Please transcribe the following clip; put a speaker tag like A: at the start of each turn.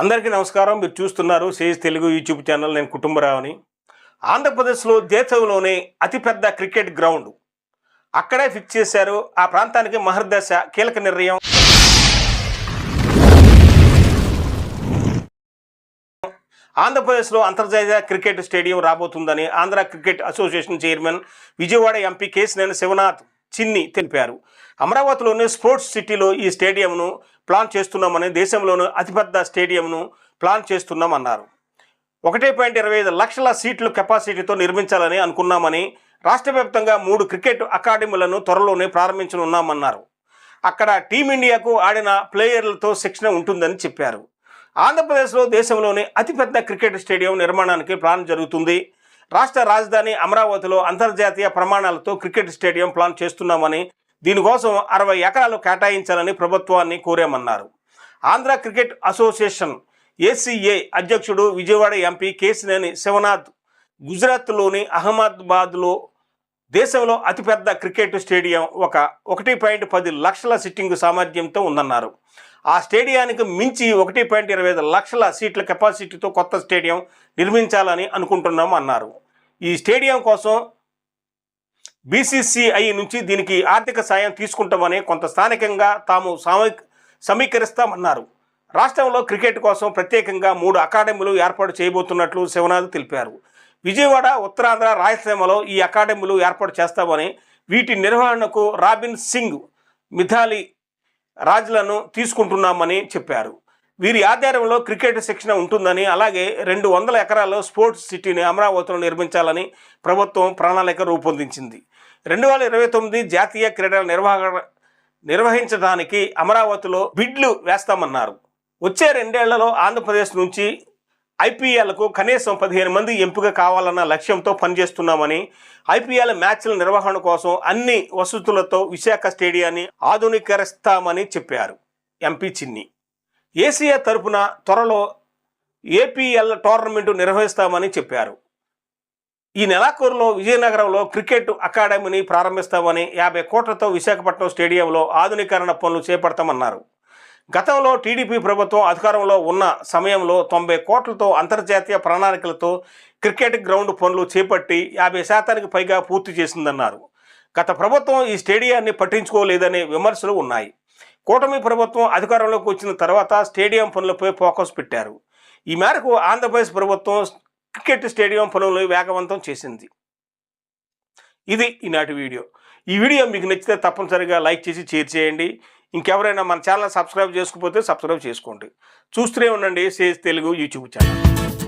A: అందరికీ నమస్కారం. మీరు చూస్తున్నారు సేజ్ తెలుగు యూట్యూబ్ ఛానల్. నేను కుటుంబరావుని. ఆంధ్రప్రదేశ్లో దేశంలోనే అతిపెద్ద క్రికెట్ గ్రౌండ్. అక్కడే ఫిక్స్ చేశారు. ఆ ప్రాంతానికి మహర్దశ కీలక నిర్ణయం. ఆంధ్రప్రదేశ్లో అంతర్జాతీయ క్రికెట్ స్టేడియం రాబోతుందని Andhra cricket association chairman Vijayawada MP Kesineni Sivanath Chinni తెలిపారు. అమరావతిలోని స్పోర్ట్స్ సిటీలో ఈ స్టేడియంను ప్లాన్ చేస్తున్నామని దేశంలోని అతిపెద్ద స్టేడియంను ప్లాన్ చేస్తున్నామన్నారు. ఒకటి పాయింట్ ఇరవై ఐదు లక్షల సీట్లు కెపాసిటీతో నిర్మించాలని అనుకున్నామని రాష్ట్ర వ్యాప్తంగా మూడు క్రికెట్ అకాడమీలను త్వరలోనే ప్రారంభించనున్నామన్నారు. అక్కడ టీమిండియాకు ఆడిన ప్లేయర్లతో శిక్షణ ఉంటుందని చెప్పారు. ఆంధ్రప్రదేశ్లో దేశంలోని అతిపెద్ద క్రికెట్ స్టేడియం నిర్మాణానికి ప్లాన్ జరుగుతుంది. రాష్ట్ర రాజధాని అమరావతిలో అంతర్జాతీయ ప్రమాణాలతో క్రికెట్ స్టేడియం ప్లాన్ చేస్తున్నామని దీనికోసం అరవై ఎకరాలు కేటాయించాలని ప్రభుత్వాన్ని కోరామన్నారు. ఆంధ్ర క్రికెట్ అసోసియేషన్ ఏసీఏ అధ్యక్షుడు విజయవాడ ఎంపీ కేసినేని శివనాథ్ గుజరాత్లోని అహ్మదాబాద్లో దేశంలో అతిపెద్ద క్రికెట్ స్టేడియం ఒక ఒకటి పాయింట్ పది లక్షల సిట్టింగ్ సామర్థ్యంతో ఉందన్నారు. ఆ స్టేడియానికి మించి ఒకటి పాయింట్ ఇరవై ఐదు లక్షల సీట్ల కెపాసిటీతో కొత్త స్టేడియం నిర్మించాలని అనుకుంటున్నాం అన్నారు. ఈ స్టేడియం కోసం బీసీసీఐ నుంచి దీనికి ఆర్థిక సాయం తీసుకుంటామని కొంత స్థానికంగా తాము సమీ సమీకరిస్తామన్నారు. రాష్ట్రంలో క్రికెట్ కోసం ప్రత్యేకంగా మూడు అకాడమీలు ఏర్పాటు చేయబోతున్నట్లు శివనాథ్ తెలిపారు. విజయవాడ ఉత్తరాంధ్ర రాయలసీమలో ఈ అకాడమీలు ఏర్పాటు చేస్తామని వీటి నిర్వహణకు రాబిన్ సింగ్ మిథాలి రాజులను తీసుకుంటున్నామని చెప్పారు. వీరి ఆధ్వర్యంలో క్రికెట్ శిక్షణ ఉంటుందని అలాగే రెండు వందల ఎకరాల్లో స్పోర్ట్స్ సిటీని అమరావతిలో నిర్మించాలని ప్రభుత్వం ప్రణాళిక రూపొందించింది. రెండు వేల ఇరవై తొమ్మిది జాతీయ క్రీడల నిర్వహణ నిర్వహించడానికి అమరావతిలో బిడ్లు వేస్తామన్నారు. వచ్చే రెండేళ్ళలో ఆంధ్రప్రదేశ్ నుంచి ఐపీఎల్కు కనీసం పదిహేను మంది ఎంపిక కావాలన్న లక్ష్యంతో పనిచేస్తున్నామని ఐపీఎల్ మ్యాచ్ల నిర్వహణ కోసం అన్ని వసతులతో విశాఖ స్టేడియాన్ని ఆధునీకరిస్తామని చెప్పారు ఎంపీ చిన్ని. ఏసీఏ తరపున త్వరలో ఏపీఎల్ టోర్నమెంటు నిర్వహిస్తామని చెప్పారు. ఈ నెలాఖరులో విజయనగరంలో క్రికెట్ అకాడమీని ప్రారంభిస్తామని యాభై కోట్లతో విశాఖపట్నం స్టేడియంలో ఆధునీకరణ పనులు చేపడతామన్నారు. గతంలో టీడీపీ ప్రభుత్వం అధికారంలో ఉన్న సమయంలో తొంభై కోట్లతో అంతర్జాతీయ ప్రణాళికలతో క్రికెట్ గ్రౌండ్ పనులు చేపట్టి యాభై శాతానికి పైగా పూర్తి చేసిందన్నారు. గత ప్రభుత్వం ఈ స్టేడియాన్ని పట్టించుకోలేదనే విమర్శలు ఉన్నాయి. కూటమి ప్రభుత్వం అధికారంలోకి వచ్చిన తర్వాత స్టేడియం పనులపై ఫోకస్ పెట్టారు. ఈ మేరకు ఆంధ్రప్రదేశ్ ప్రభుత్వం క్రికెట్ స్టేడియం పనులను వేగవంతం చేసింది. ఇది ఈనాటి వీడియో. ఈ వీడియో మీకు నచ్చితే తప్పనిసరిగా లైక్ చేసి షేర్ చేయండి. ఇంకెవరైనా మన ఛానల్ సబ్స్క్రైబ్ చేసుకోకపోతే సబ్స్క్రైబ్ చేసుకోండి. చూస్తూనే ఉండండి. Sage Telugu YouTube channel.